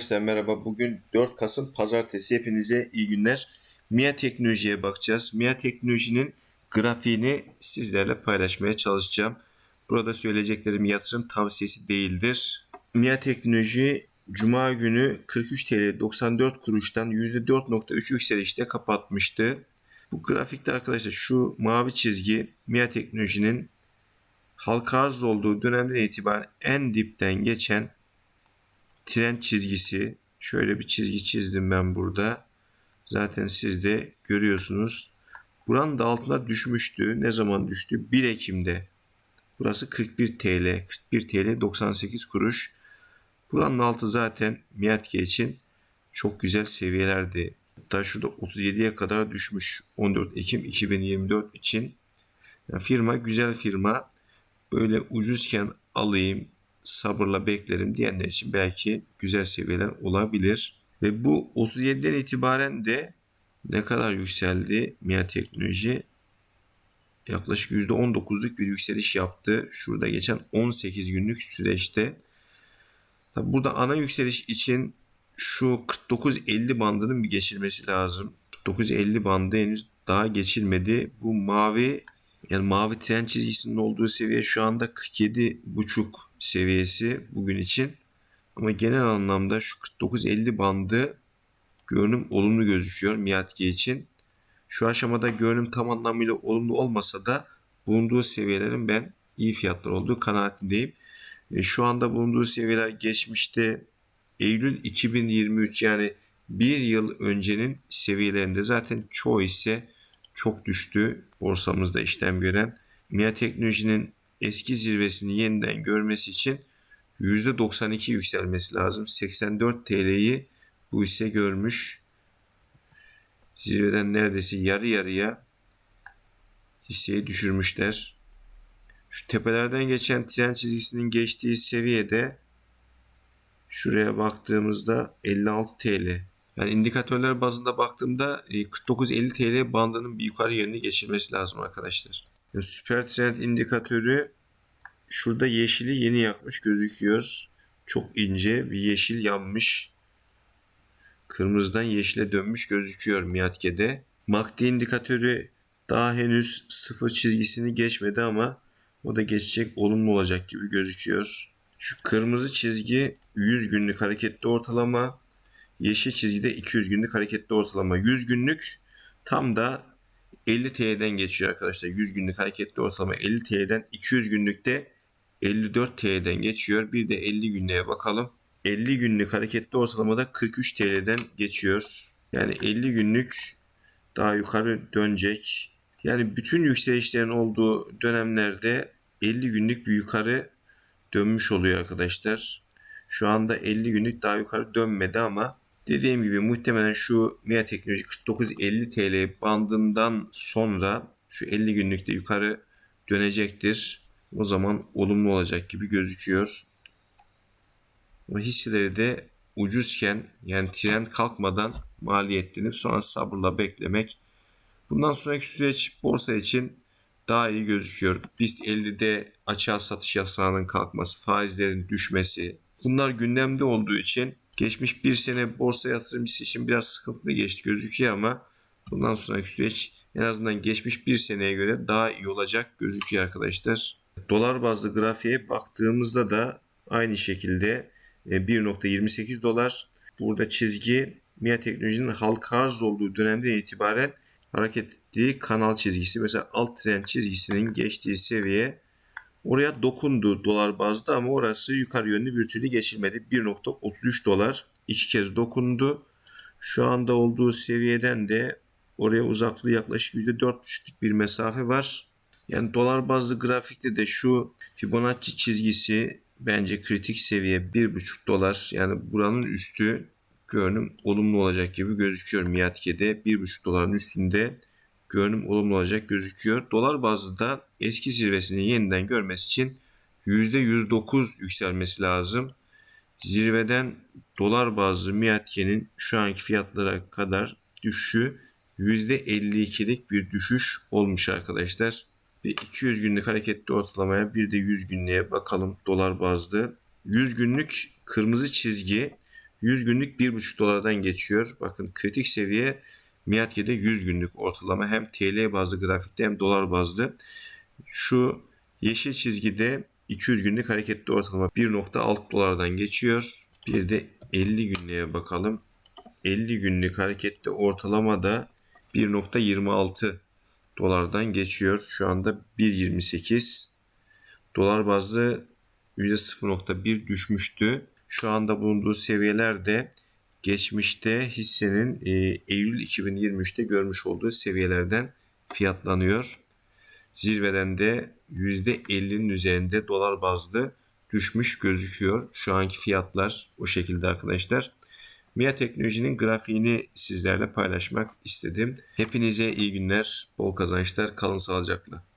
Arkadaşlar merhaba. Bugün 4 Kasım Pazartesi. Hepinize iyi günler. MIA Teknoloji'ye bakacağız. MIA Teknoloji'nin grafiğini sizlerle paylaşmaya çalışacağım. Burada söyleyeceklerim yatırım tavsiyesi değildir. MIA Teknoloji Cuma günü 43 TL 94 kuruştan %4.3 yükselişte kapatmıştı. Bu grafikte arkadaşlar şu mavi çizgi MIA Teknoloji'nin halka arz olduğu dönemden itibaren en dipten geçen trend çizgisi. Şöyle bir çizgi çizdim ben burada. Zaten siz de görüyorsunuz. Buranın da altına düşmüştü. Ne zaman düştü? 1 Ekim'de. Burası 41 TL. 41 TL 98 kuruş. Buranın altı zaten Miyatke için çok güzel seviyelerdi. Hatta şurada 37'ye kadar düşmüş 14 Ekim 2024 için. Yani firma güzel firma. Böyle ucuzken alayım, sabırla beklerim diyenler için belki güzel seviyeler olabilir. Ve bu 37'den itibaren de ne kadar yükseldi MIA Teknoloji? Yaklaşık %19'luk bir yükseliş yaptı. Şurada geçen 18 günlük süreçte. Tabi burada ana yükseliş için şu 49-50 bandının bir geçilmesi lazım. 49-50 bandı henüz daha geçilmedi. Bu mavi yani mavi tren çizgisinin olduğu seviye şu anda 47,5 seviyesi bugün için. Ama genel anlamda şu 49-50 bandı görünüm olumlu gözüküyor Miyatki için. Şu aşamada görünüm tam anlamıyla olumlu olmasa da bulunduğu seviyelerin ben iyi fiyatlar olduğu kanaatindeyim. E, şu anda bulunduğu seviyeler geçmişte Eylül 2023 yani bir yıl öncenin seviyelerinde zaten çoğu ise çok düştü borsamızda işlem gören. MIA Teknoloji'nin eski zirvesini yeniden görmesi için %92 yükselmesi lazım. 84 TL'yi bu ise görmüş. Zirveden neredeyse yarı yarıya hisseyi düşürmüşler. Şu tepelerden geçen tren çizgisinin geçtiği seviyede şuraya baktığımızda 56 TL. Yani indikatörler bazında baktığımda 49-50 e, TL bandının bir yukarı yönünü geçirmesi lazım arkadaşlar. Yani süper trend indikatörü şurada yeşili yeni yakmış gözüküyor. Çok ince bir yeşil yanmış. Kırmızıdan yeşile dönmüş gözüküyor Miyatke'de. MACD indikatörü daha henüz sıfır çizgisini geçmedi ama o da geçecek olumlu olacak gibi gözüküyor. Şu kırmızı çizgi 100 günlük hareketli ortalama. Yeşil çizgide 200 günlük hareketli ortalama. 100 günlük tam da 50 TL'den geçiyor arkadaşlar. 100 günlük hareketli ortalama 50 TL'den 200 günlükte 54 TL'den geçiyor. Bir de 50 günlüğe bakalım. 50 günlük hareketli ortalamada 43 TL'den geçiyor. Yani 50 günlük daha yukarı dönecek. Yani bütün yükselişlerin olduğu dönemlerde 50 günlük bir yukarı dönmüş oluyor arkadaşlar. Şu anda 50 günlük daha yukarı dönmedi ama dediğim gibi muhtemelen şu MIA Teknoloji 49-50 TL bandından sonra şu 50 günlükte yukarı dönecektir. O zaman olumlu olacak gibi gözüküyor. Ama hisseleri de ucuzken yani trend kalkmadan maliyetlenip sonra sabırla beklemek. Bundan sonraki süreç borsa için daha iyi gözüküyor. BIST 50'de açığa satış yasağının kalkması, faizlerin düşmesi bunlar gündemde olduğu için geçmiş bir sene borsa yatırımcısı için biraz sıkıntılı geçti gözüküyor ama bundan sonraki süreç en azından geçmiş bir seneye göre daha iyi olacak gözüküyor arkadaşlar. Dolar bazlı grafiğe baktığımızda da aynı şekilde 1.28 e, dolar. Burada çizgi MIA teknolojinin halka arz olduğu dönemden itibaren hareket ettiği kanal çizgisi. Mesela alt trend çizgisinin geçtiği seviye oraya dokundu dolar bazda ama orası yukarı yönlü bir türlü geçilmedi. 1.33 dolar iki kez dokundu. Şu anda olduğu seviyeden de oraya uzaklığı yaklaşık %4.5'lük bir mesafe var. Yani dolar bazlı grafikte de şu Fibonacci çizgisi bence kritik seviye 1,5 dolar. Yani buranın üstü görünüm olumlu olacak gibi gözüküyor Miyatke'de. 1,5 doların üstünde görünüm olumlu olacak gözüküyor. Dolar bazlı da eski zirvesini yeniden görmesi için %109 yükselmesi lazım. Zirveden dolar bazlı Miyatke'nin şu anki fiyatlara kadar düşüşü %52'lik bir düşüş olmuş arkadaşlar ve 200 günlük hareketli ortalamaya bir de 100 günlüğe bakalım dolar bazlı. 100 günlük kırmızı çizgi 100 günlük 1,5 dolardan geçiyor. Bakın kritik seviye Miyatke'de 100 günlük ortalama hem TL bazlı grafikte hem dolar bazlı. Şu yeşil çizgide 200 günlük hareketli ortalama 1.6 dolardan geçiyor. Bir de 50 günlüğe bakalım. 50 günlük hareketli ortalama da 1.26 dolardan geçiyor. Şu anda 1.28. Dolar bazlı %0.1 düşmüştü. Şu anda bulunduğu seviyeler de geçmişte hissenin e, Eylül 2023'te görmüş olduğu seviyelerden fiyatlanıyor. Zirveden de %50'nin üzerinde dolar bazlı düşmüş gözüküyor. Şu anki fiyatlar o şekilde arkadaşlar. MIA Teknoloji'nin grafiğini sizlerle paylaşmak istedim. Hepinize iyi günler, bol kazançlar, kalın sağlıcakla.